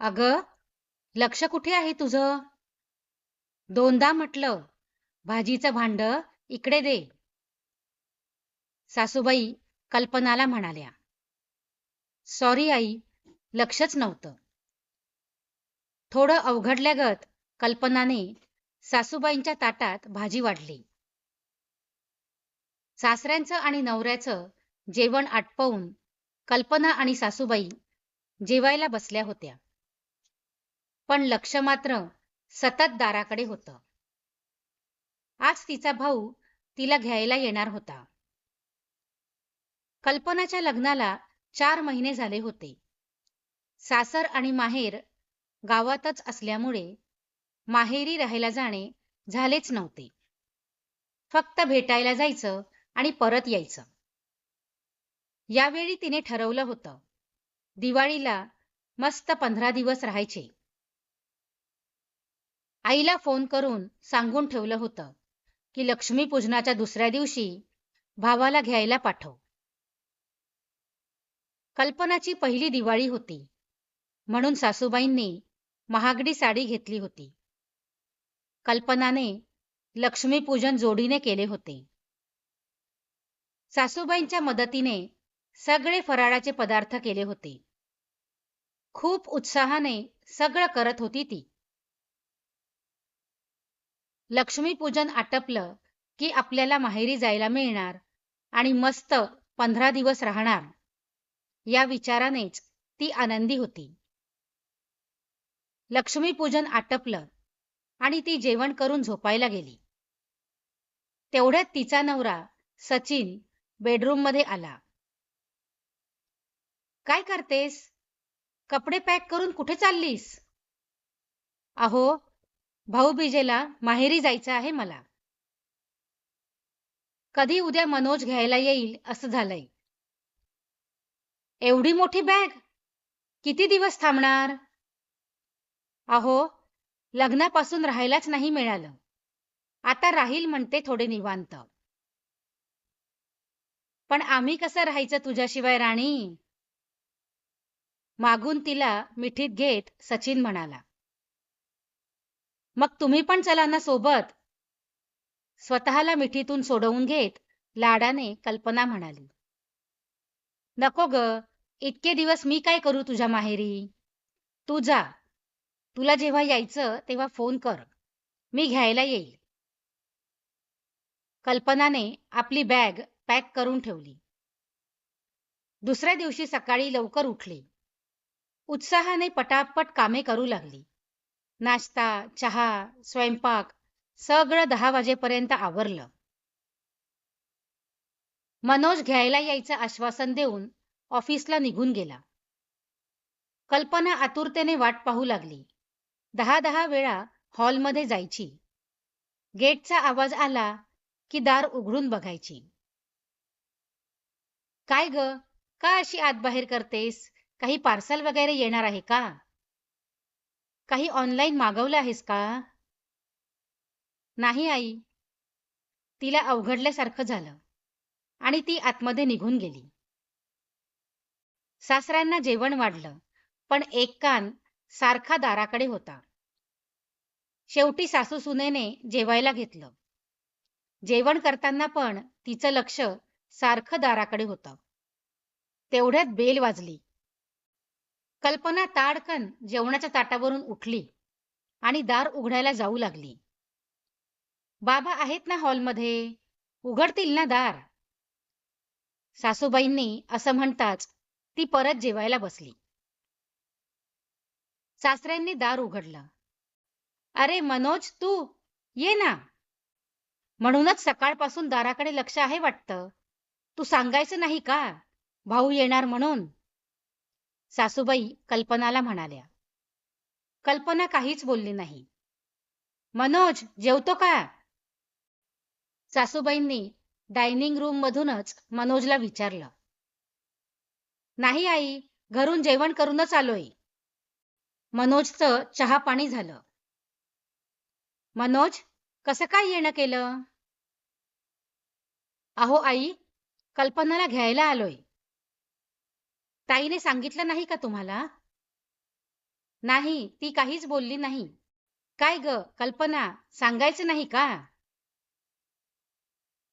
अगं लक्ष कुठे आहे तुझं? दोनदा म्हटलं भाजीचं भांड इकडे दे. सासूबाई कल्पनाला म्हणाल्या. सॉरी आई लक्षच नव्हतं. थोडं अवघडल्यागत कल्पनाने सासूबाईंच्या ताटात भाजी वाढली. सासऱ्यांचं आणि नवऱ्याचं जेवण आटपवून कल्पना आणि सासूबाई जेवायला बसल्या होत्या. पण लक्ष मात्र सतत दाराकडे होतं. आज तिचा भाऊ तिला घ्यायला येणार होता. कल्पनाच्या लग्नाला चार महिने झाले होते. सासर आणि माहेर गावातच असल्यामुळे माहेरी राहायला जाणे झालेच नव्हते. फक्त भेटायला जायचं आणि परत यायचं. यावेळी तिने ठरवलं होतं. दिवाळीला मस्त पंधरा दिवस राहायचे. आईला फोन करून सांगून ठेवलं होतं की लक्ष्मीपूजनाच्या दुसऱ्या दिवशी भावाला घ्यायला पाठव. कल्पनाची पहिली दिवाळी होती. म्हणून सासूबाईंनी महागडी साडी घेतली होती. कल्पनाने लक्ष्मीपूजन जोडीने केले होते. सासूबाईंच्या मदतीने सगळे फराळाचे पदार्थ केले होते. खूप उत्साहाने सगळं करत होती ती. लक्ष्मीपूजन आटपलं की आपल्याला माहेरी जायला मिळणार आणि मस्त पंधरा दिवस राहणार. या विचारानेच ती आनंदी होती. लक्ष्मीपूजन आटपलं आणि ती जेवण करून झोपायला गेली. तेवढ्यात तिचा नवरा सचिन बेडरूममध्ये आला. काय करतेस? कपडे पॅक करून कुठे चाललीस? अहो भाऊबीजेला माहेरी जायचं आहे मला. कधी उद्या मनोज घ्यायला येईल असं झालंय. एवढी मोठी बॅग? किती दिवस थांबणार? अहो लग्नापासून राहायलाच नाही मिळालं. आता राहील म्हणते थोडे निवांत. पण आम्ही कसं राहायचं तुझ्याशिवाय राणी? मागून तिला मिठीत घेत सचिन म्हणाला. मग तुम्ही पण चला ना सोबत. स्वतःला मिठीतून सोडवून घेत लाडाने कल्पना म्हणाली. नको ग इतके दिवस मी काय करू तुझ्या माहेरी? तू जा. तुला जेव्हा यायचं तेव्हा फोन कर. मी घ्यायला येईल. कल्पनाने आपली बॅग पॅक करून ठेवली. दुसऱ्या दिवशी सकाळी लवकर उठली. उत्साहाने पटापट कामे करू लागली. नाश्ता चहा स्वयंपाक सगळं दहा वाजेपर्यंत आवरलं. मनोज घ्यायला यायचं आश्वासन देऊन ऑफिसला निघून गेला. कल्पना आतुरतेने वाट पाहू लागली. दहा दहा वेळा हॉलमध्ये जायची. गेटचा आवाज आला की दार उघडून बघायची. काय ग? का अशी आत बाहेर करतेस? काही पार्सल वगैरे येणार आहे का? काही ऑनलाईन मागवलं आहेस का? नाही आई. तिला अवघडल्यासारखं झालं आणि ती आतमध्ये निघून गेली. सासऱ्यांना जेवण वाढलं पण एक कान सारखा दाराकडे होता. शेवटी सासू सुनेने जेवायला घेतलं. जेवण करताना पण तिचं लक्ष सारखं दाराकडे होतं. तेवढ्यात बेल वाजली. कल्पना ताडकन जेवणाच्या ताटावरून उठली आणि दार उघडायला जाऊ लागली. बाबा आहेत ना हॉलमध्ये? उघडतील ना दार? सासूबाईंनी असं म्हणताच ती परत जेवायला बसली. सासऱ्यांनी दार उघडलं. अरे मनोज तू ये ना. म्हणूनच सकाळपासून दाराकडे लक्ष आहे वाटतं. तू सांगायचं नाही का? भाऊ येणार म्हणून. सासूबाई कल्पनाला म्हणाल्या कल्पना काहीच बोलली नाही. मनोज जेवतो का? सासूबाईंनी डायनिंग रूम मधूनच मनोजला विचारलं नाही आई घरून जेवण करूनच आलोय. मनोजचं चहा पाणी झालं. मनोज कसं काय येणं केलं? अहो आई कल्पनाला घ्यायला आलोय. ताईने सांगितलं नाही का तुम्हाला? नाही ती काहीच बोलली नाही. काय ग कल्पना? सांगायचं नाही का?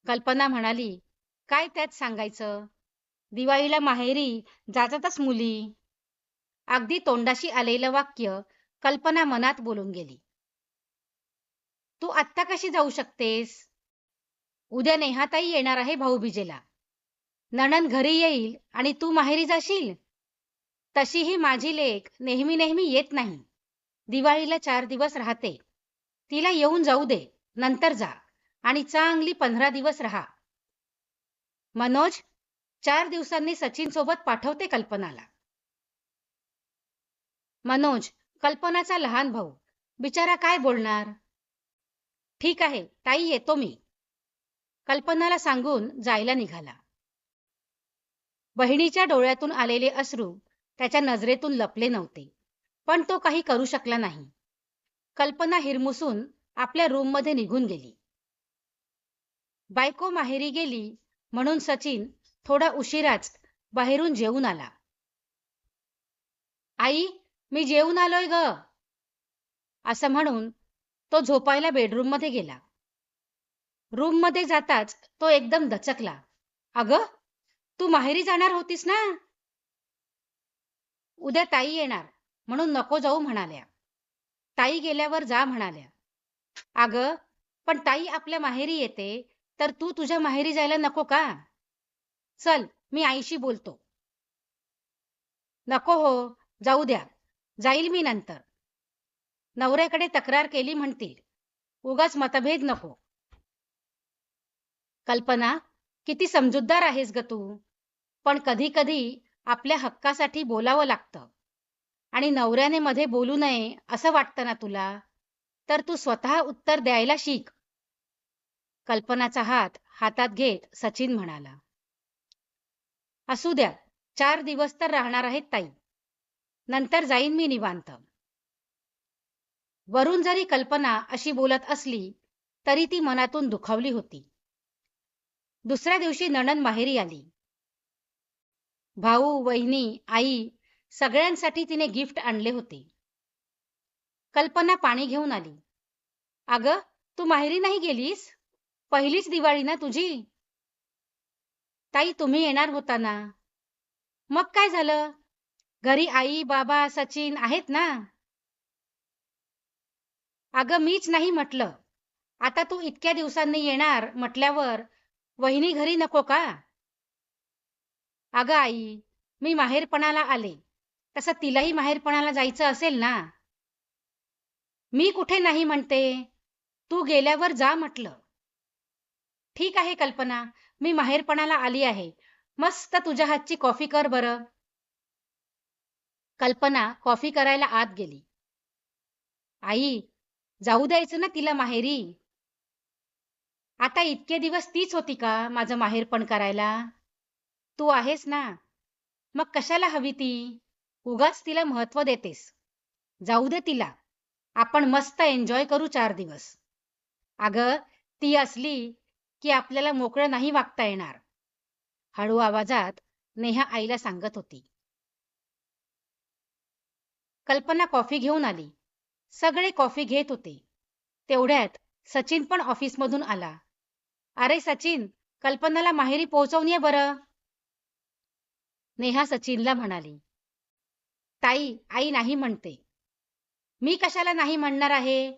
कल्पना म्हणाली काय त्यात सांगायचं? दिवाळीला माहेरी जातातच मुली. अगदी तोंडाशी आलेलं वाक्य कल्पना मनात बोलून गेली. तू आत्ता कशी जाऊ शकतेस? उद्या नेहाताई येणार आहे भाऊबीजेला. नणन घरी येईल आणि तू माहेरी जाशील? तशीही माझी लेख नेहमी नेहमी येत नाही. दिवाळीला चार दिवस राहते. तिला येऊन जाऊ दे नंतर जा आणि चांगली पंधरा दिवस राहा. मनोज चार दिवसांनी सचिन सोबत पाठवते कल्पनाला. मनोज कल्पनाचा लहान भाऊ बिचारा काय बोलणार? ठीक आहे ताई येतो मी. कल्पनाला सांगून जायला निघाला. बहिणीच्या डोळ्यातून आलेले अश्रू त्याच्या नजरेतून लपले नव्हते. पण तो काही करू शकला नाही. कल्पना हिरमुसून आपल्या रूममध्ये निघून गेली. बायको माहेरी गेली म्हणून सचिन थोडा उशिराच बाहेरून जेवून आला. आई मी जेवून आलोय ग असं म्हणून तो झोपायला बेडरूममध्ये गेला. रूममध्ये जाताच तो एकदम दचकला. अगं तू माहेरी जाणार होतीस ना? उद्या ताई येणार म्हणून नको जाऊ म्हणाल्या. ताई गेल्यावर जा म्हणाल्या. अग पण ताई आपल्या माहेरी येते तर तू तुझ्या माहेरी जायला नको का? चल मी आईशी बोलतो. नको हो जाऊ द्या. जाईल मी नंतर. नवऱ्याकडे तक्रार केली म्हणतील. उगाच मतभेद नको. कल्पना किती समजूतदार आहेस ग तू. पण कधी कधी आपल्या हक्कासाठी बोलावं लागतं. आणि नवऱ्याने मध्ये बोलू नये असं वाटतं ना तुला. तर तू स्वतः उत्तर द्यायला शिक. कल्पनाचा हात हातात घेत सचिन म्हणाला. असू द्या चार दिवस तर राहणार आहेत ताई. नंतर जाईन मी निवांत. वरून जरी कल्पना अशी बोलत असली तरी ती मनातून दुखावली होती. दुसऱ्या दिवशी नणन माहेरी आली. भाऊ वहिनी आई सगळ्यांसाठी तिने गिफ्ट आणले होते. कल्पना पाणी घेऊन आली. अगं तू माहेरी नाही गेलीस? पहिलीच दिवाळी ना तुझी? ताई तुम्ही येणार होता ना? मग काय झालं? घरी आई बाबा सचिन आहेत ना? अगं मीच नाही म्हटलं. आता तू इतक्या दिवसांनी येणार म्हटल्यावर वहिनी घरी नको का? अगं आई मी माहेरपणाला आले. तसं तिलाही माहेरपणाला जायचं असेल ना? मी कुठे नाही म्हणते. तू गेल्यावर जा म्हटलं. ठीक आहे कल्पना मी माहेरपणाला आली आहे. मस्त तुझ्या हातची कॉफी कर बरं. कल्पना कॉफी करायला आत गेली. आई जाऊ द्यायचं ना तिला माहेरी? आता इतके दिवस तीच होती का माझं माहेरपण करायला? तू आहेस ना. मग कशाला हवी ती? उगाच तिला महत्त्व देतेस. जाऊ दे तिला. आपण मस्त एन्जॉय करू चार दिवस. अगं ती असली की आपल्याला मोकळं नाही वागता येणार. हळू आवाजात नेहा आईला सांगत होती. कल्पना कॉफी घेऊन आली. सगळे कॉफी घेत होते. तेवढ्यात सचिन पण ऑफिसमधून आला. अरे सचिन कल्पनाला माहेरी पोहोचवून ये बरं. नेहा सचिनला म्हणाली. ताई आई नाही म्हणते. मी कशाला नाही म्हणणार आहे?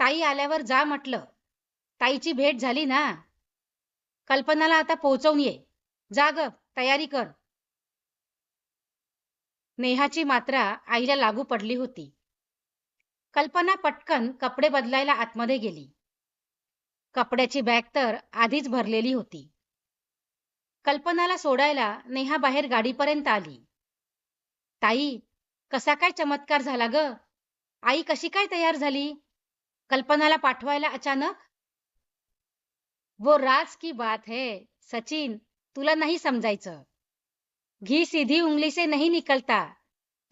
ताई आल्यावर जा म्हटलं. ताईची भेट झाली ना. कल्पनाला आता पोहोचवून ये. जा ग तयारी कर. नेहाची मात्रा आईला लागू पडली होती. कल्पना पटकन कपडे बदलायला आतमध्ये गेली. कपड्याची बॅग तर आधीच भरलेली होती. कल्पनाला सोडायला नेहा बाहेर गाडीपर्यंत आली. ताई कसा काय चमत्कार झाला ग? आई कशी काय तयार झाली? कल्पनाला पाठवायला अचानक? वो राज की बात है सचिन तुला नाही समजायचं. घी सीधी उंगली से नहीं निकलता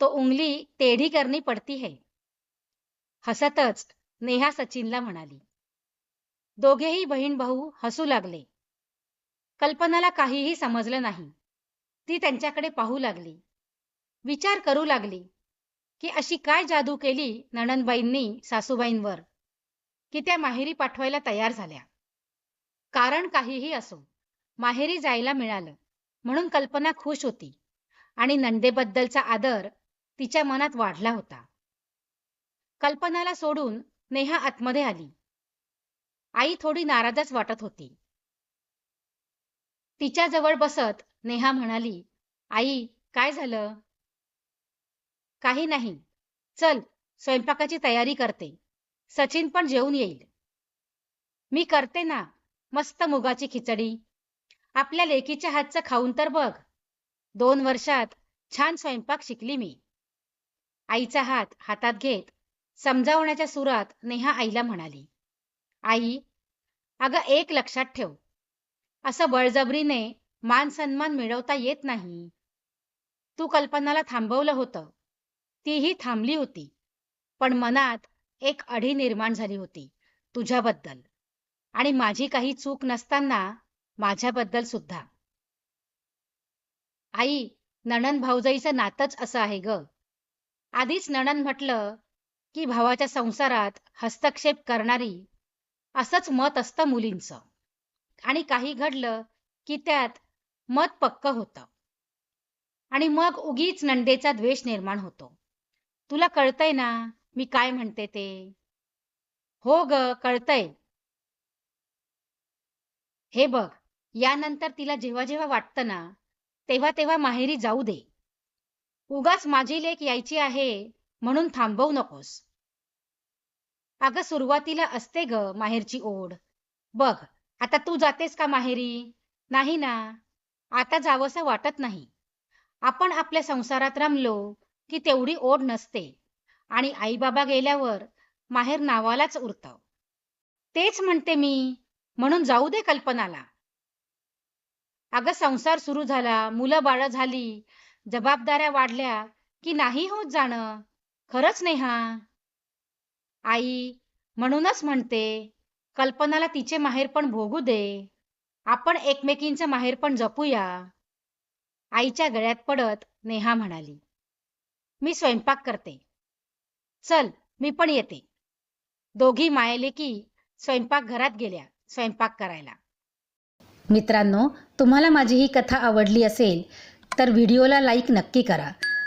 तो उंगली टेढ़ी करनी पड़ती है. हसतच नेहा सचिनला म्हणाली. दोघेही बहीण भाऊ हसू लागले. कल्पनाला काहीही समजलं नाही. ती त्यांच्याकडे पाहू लागली. विचार करू लागली की अशी काय जादू केली नणंदबाईंनी सासूबाईंवर की त्या माहेरी पाठवायला तयार झाल्या. कारण काहीही असो माहेरी जायला मिळालं म्हणून कल्पना खुश होती आणि नंदेबद्दलचा आदर तिच्या मनात वाढला होता. कल्पनाला सोडून नेहा आतमध्ये आली. आई थोडी नाराजच वाटत होती. तिच्या जवळ बसत नेहा म्हणाली आई काय झालं? काही नाही. चल स्वयंपाकाची तयारी करते. सचिन पण जेवून येईल. मी करते ना. मस्त मुगाची खिचडी. आपल्या लेकीच्या हातचं खाऊन तर बघ. दोन वर्षात छान स्वयंपाक शिकली मी. आईचा हात हातात घेत समजावण्याच्या सुरात नेहा आईला म्हणाली आई अगं एक लक्षात ठेव असं बळजबरीने मान सन्मान मिळवता येत नाही. तू कल्पनाला थांबवलं होतं तीही थांबली होती पण मनात एक अढी निर्माण झाली होती तुझ्याबद्दल आणि माझी काही चूक नसताना माझ्याबद्दल सुद्धा. आई नणन भाऊजाईचं नातच असं आहे ग. आधीच नणन म्हटलं की भावाच्या संसारात हस्तक्षेप करणारी असंच मत असतं मुलींचं. आणि काही घडलं की त्यात मत पक्क होतं. आणि मग उगीच नंदेचा द्वेष निर्माण होतो. तुला कळतंय ना मी काय म्हणते ते? हो ग कळतंय. हे बघ यानंतर तिला जेव्हा जेव्हा वाटतं ना तेव्हा तेव्हा माहेरी जाऊ दे. उगाच माझी लेख यायची आहे म्हणून थांबवू नकोस. अगं सुरुवातीला असते ग माहेरची ओढ. बघ आता तू जातेस का माहेरी? नाही ना. आता जावंसं वाटत नाही. आपण आपल्या संसारात रमलो की तेवढी ओढ नसते. आणि आई बाबा गेल्यावर माहेर नावालाच उरतं. तेच म्हणते मी म्हणून जाऊ दे कल्पनाला. अगं संसार सुरू झाला मुलं बाळ झाली जबाबदाऱ्या वाढल्या की नाही होत जाणं? खरंच नाही. हा आई म्हणूनच म्हणते कल्पनाला तिचे माहेर पण भोगू दे. आपण एकमेकींचं माहेर पण जपूया. आईच्या गळ्यात पडत नेहा म्हणाली. मी स्वयंपाक करते. चल मी पण येते. दोघी मायले की स्वयंपाक घरात गेल्या स्वयंपाक करायला. मित्रांनो तुम्हाला माझी ही कथा आवडली असेल तर व्हिडिओला लाईक नक्की करा.